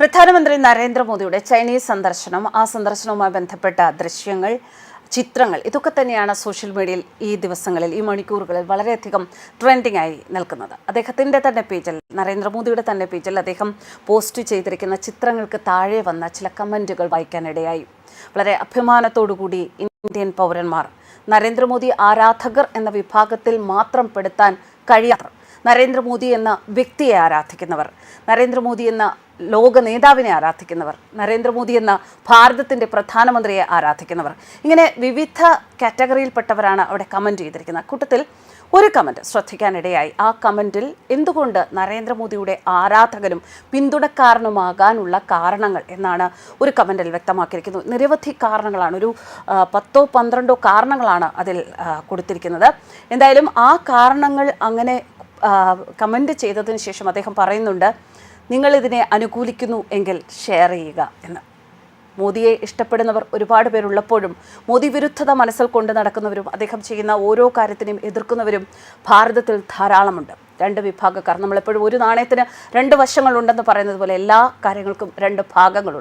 പ്രധാനമന്ത്രി നരേന്ദ്രമോദിയുടെ ചൈനീസ് സന്ദർശനം ആ സന്ദർശനവുമായി ബന്ധപ്പെട്ട ദൃശ്യങ്ങൾ ചിത്രങ്ങൾ ഇതൊക്കെ തന്നെയാണ് സോഷ്യൽ മീഡിയയിൽ ഈ ദിവസങ്ങളിൽ ഈ മണിക്കൂറുകളിൽ വളരെയധികം ട്രെൻഡിംഗ് ആയി നിൽക്കുന്നത്. അദ്ദേഹത്തിന്റെ തന്നെ പേജിൽ നരേന്ദ്രമോദിയുടെ തന്നെ പേജിൽ അദ്ദേഹം പോസ്റ്റ് ചെയ്തിരിക്കുന്ന ചിത്രങ്ങൾക്ക് താഴെ വന്ന ചില കമന്റുകൾ വായിക്കാനിടയായി. വളരെ അഭിമാനത്തോടുകൂടി ഇന്ത്യൻ പൗരന്മാർ നരേന്ദ്രമോദി ആരാധകർ എന്ന വിഭാഗത്തിൽ മാത്രം പെടുത്താൻ കഴിയാത്തവർ നരേന്ദ്രമോദി എന്ന വ്യക്തിയെ ആരാധിക്കുന്നവർ നരേന്ദ്രമോദി എന്ന ലോക നേതാവിനെ ആരാധിക്കുന്നവർ നരേന്ദ്രമോദി എന്ന ഭാരതത്തിന്റെ പ്രധാനമന്ത്രിയെ ആരാധിക്കുന്നവർ. ഇങ്ങനെ വിവിധ കാറ്റഗറിയിൽപ്പെട്ടവരാണ് അവിടെ കമന്റ് ചെയ്തിരിക്കുന്നത്. കൂട്ടത്തിൽ ഒരു കമന്റ് ശ്രദ്ധിക്കാനിടയായി. ആ കമന്റിൽ എന്തുകൊണ്ട് നരേന്ദ്രമോദിയുടെ ആരാധകനും പിന്തുണക്കാരനുമാകാനുള്ള കാരണങ്ങൾ എന്നാണ് ഒരു കമന്റിൽ വ്യക്തമാക്കിയിരിക്കുന്നത്. നിരവധി കാരണങ്ങളാണ് ഒരു പത്തോ പന്ത്രണ്ടോ കാരണങ്ങളാണ് അതിൽ കൊടുത്തിരിക്കുന്നത്. എന്തായാലും ആ കാരണങ്ങൾ അങ്ങനെ കമന്റ് ചെയ്തതിന് ശേഷം അദ്ദേഹം പറയുന്നുണ്ട് നിങ്ങളിതിനെ അനുകൂലിക്കുന്നു എങ്കിൽ ഷെയർ ചെയ്യുക എന്ന്. മോദിയെ ഇഷ്ടപ്പെടുന്നവർ ഒരുപാട് പേരുള്ളപ്പോഴും മോദി വിരുദ്ധത മനസ്സിൽ കൊണ്ട് നടക്കുന്നവരും അദ്ദേഹം ചെയ്യുന്ന ഓരോ കാര്യത്തിനെയും എതിർക്കുന്നവരും ഭാരതത്തിൽ ധാരാളമുണ്ട്. രണ്ട് വിഭാഗക്കാർ. നമ്മളെപ്പോഴും ഒരു നാണയത്തിന് രണ്ട് വശങ്ങളുണ്ടെന്ന് പറയുന്നത് പോലെ എല്ലാ കാര്യങ്ങൾക്കും രണ്ട് ഭാഗങ്ങളുണ്ട്.